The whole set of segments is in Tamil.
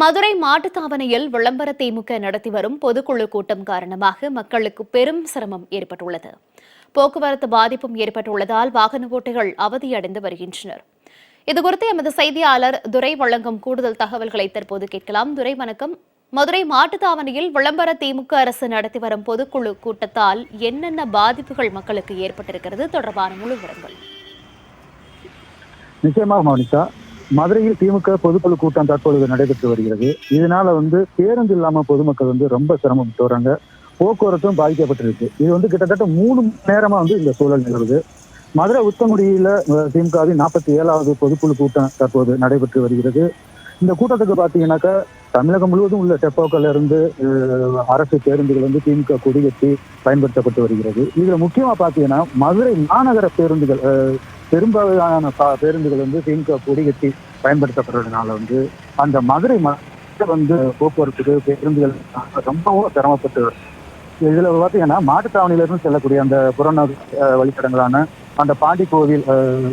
மதுரை மாட்டுத்தாவணையில் விளம்பர திமுக நடத்தி வரும் பொதுக்குழு கூட்டம் காரணமாக மக்களுக்கு பெரும் சிரமம் ஏற்பட்டுள்ளது. போக்குவரத்து பாதிப்பும் ஏற்பட்டுள்ளதால் வாகன ஓட்டிகள் அவதியடைந்து வருகின்றனர். இதுகுறித்து எமது செய்தியாளர் துரை வழங்கும் கூடுதல் தகவல்களை தற்போது கேட்கலாம். துரை வணக்கம். மதுரை மாட்டுத்தாவணியில் விளம்பர திமுக அரசு நடத்தி வரும் பொதுக்குழு கூட்டத்தால் என்னென்ன பாதிப்புகள் மக்களுக்கு ஏற்பட்டிருக்கிறது? தொடர்பான முழு விவரங்கள். நிச்சயமாக மௌனிகா. மதுரையில் திமுக பொதுக்குழு கூட்டம் தற்பொழுது நடைபெற்று வருகிறது. இதனால வந்து பேருந்து இல்லாம பொதுமக்கள் வந்து ரொம்ப சிரமப்பட்டு வராங்க. போக்குவரத்தும் பாதிக்கப்பட்டிருக்கு. இது வந்து கிட்டத்தட்ட மூணு நேரமா வந்து இந்த சூழல் நிலவுது. மதுரை உத்தங்குடியில திமுகவின் நாற்பத்தி ஏழாவது பொதுக்குழு கூட்டம் தற்போது நடைபெற்று வருகிறது. இந்த கூட்டத்துக்கு பாத்தீங்கன்னாக்கா தமிழகம் முழுவதும் உள்ள செப்போக்கள் இருந்து அரசு பேருந்துகள் வந்து திமுக கொடிகட்டி பயன்படுத்தப்பட்டு வருகிறது. இதுல முக்கியமா பாத்தீங்கன்னா மதுரை மாநகர பேருந்துகள் பெரும்பாலான பேருந்துகள் வந்து திமுக கொடிகட்டி பயன்படுத்தப்படுறதுனால வந்து அந்த மதுரை மக்கள் வந்து போக்குவரத்துக்கு பேருந்துகள் ரொம்பவும் சிரமப்பட்டு இதுல பாத்தீங்கன்னா மாட்டுத்தாவணியில இருந்து செல்லக்கூடிய அந்த புறநகர் வழித்தடங்களான அந்த Pandi Kovil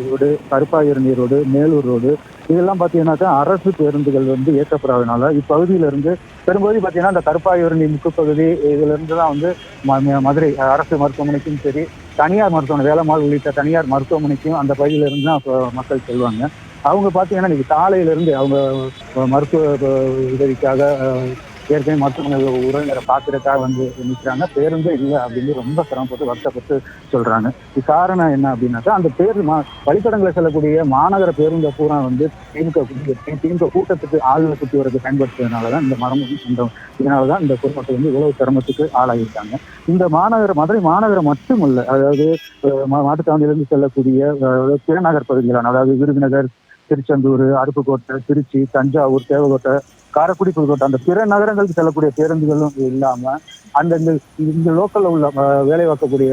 road Karuppayur road Melur road இதெல்லாம் பார்த்தீங்கன்னாக்கா அரசு பேருந்துகள் வந்து இயக்கப்படாதனால இப்பகுதியிலிருந்து பெரும்பகுதி பார்த்தீங்கன்னா அந்த கருப்பாயூரணி முக்குப்பகுதி இதிலிருந்து தான் வந்து ம- மதுரை அரசு மருத்துவமனைக்கும் சரி தனியார் மருத்துவமனை வேலைமாள் உள்ளிட்ட தனியார் மருத்துவமனைக்கும் அந்த பகுதியிலிருந்து தான் மக்கள் செல்வாங்க. அவங்க பார்த்தீங்கன்னா இன்னைக்கு காலையிலிருந்து அவங்க மருத்துவ உதவிக்காக ஏற்கனவே மருத்துவமனை உறவினரை பார்க்கறதுக்காக வந்து நிற்கிறாங்க பேருந்தே இல்லை அப்படின்னு ரொம்ப சிரமப்பட்டு வருத்தப்பட்டு சொல்றாங்க. இது காரணம் என்ன அப்படின்னாக்கா அந்த பேருந்து மா வழித்தடங்களை செல்லக்கூடிய மாநகர பேருந்தை பூரா வந்து திமுக திமுக கூட்டத்துக்கு ஆளுநர் சுற்றி வரது பயன்படுத்துறதுனால தான் இந்த மரம் சொந்தம். இதனால தான் இந்த பொதுமக்கள் வந்து இவ்வளவு சிரமத்துக்கு ஆளாகியிருக்காங்க. இந்த மாநகர மதுரை மாநகரம் மட்டுமல்ல அதாவது அஹ், செல்லக்கூடிய அஹ், பிறநகர் பகுதிகளான அதாவது விருதுநகர் திருச்செந்தூர் அருப்புக்கோட்டை திருச்சி தஞ்சாவூர் தேவகோட்டை காரக்குடி புதுக்கோட்டை அந்த பிற நகரங்களுக்கு செல்லக்கூடிய பேருந்துகளும் இல்லாம அந்த இந்த இந்த லோக்கல்ல உள்ள வேலை பார்க்கக்கூடிய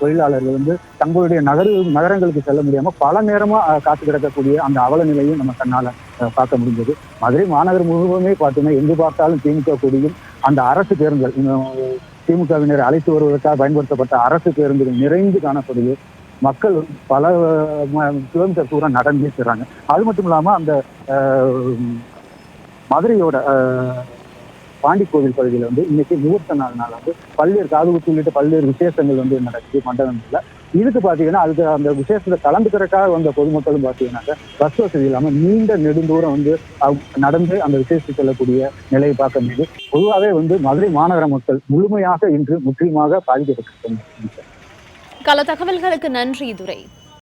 தொழிலாளர்கள் வந்து தங்களுடைய நகர நகரங்களுக்கு செல்ல முடியாம பல நேரமா காத்து கிடக்கக்கூடிய அந்த அவல நிலையும் நம்ம கண்ணால பார்க்க முடிஞ்சது. மதுரை மாநகர் முழுவதுமே பார்த்தீங்கன்னா எங்கு பார்த்தாலும் திமுக கூடியும் அந்த அரசு பேருந்துகள் திமுகவினர் அழைத்து வருவதற்காக பயன்படுத்தப்பட்ட அரசு பேருந்துகள் நிறைந்து காணப்படுது. மக்கள் பல ம- கிலோமீட்டர் தூரம் நடந்தே செய்கிறாங்க அது மட்டும் இல்லாம அந்த மதுரையோட பாண்டி கோவில் பகுதியில் வந்து இன்னைக்கு முகூர்த்த நாள்னால வந்து பல்வேறு காதுகுத்து உள்ளிட்ட பல்வேறு விசேஷங்கள் வந்து நடக்குது மண்டபத்துல இதுக்கு பார்த்தீங்கன்னா அதுக்கு அந்த விசேஷத்தை கலந்துக்கிறக்காக வந்த பொதுமக்களும் பார்த்தீங்கன்னாக்க பஸ் வசதி இல்லாமல் நீண்ட நெடுந்தூரம் வந்து அவங்க நடந்து அந்த விசேஷத்தை செல்லக்கூடிய நிலையை பார்க்க முடியுது. பொதுவாகவே வந்து மதுரை மாநகர மக்கள் முழுமையாக இன்று முற்றிலுமாக பாதிக்கப்பட்டிருக்காங்க பல தகவல்களுக்கு நன்றி துரை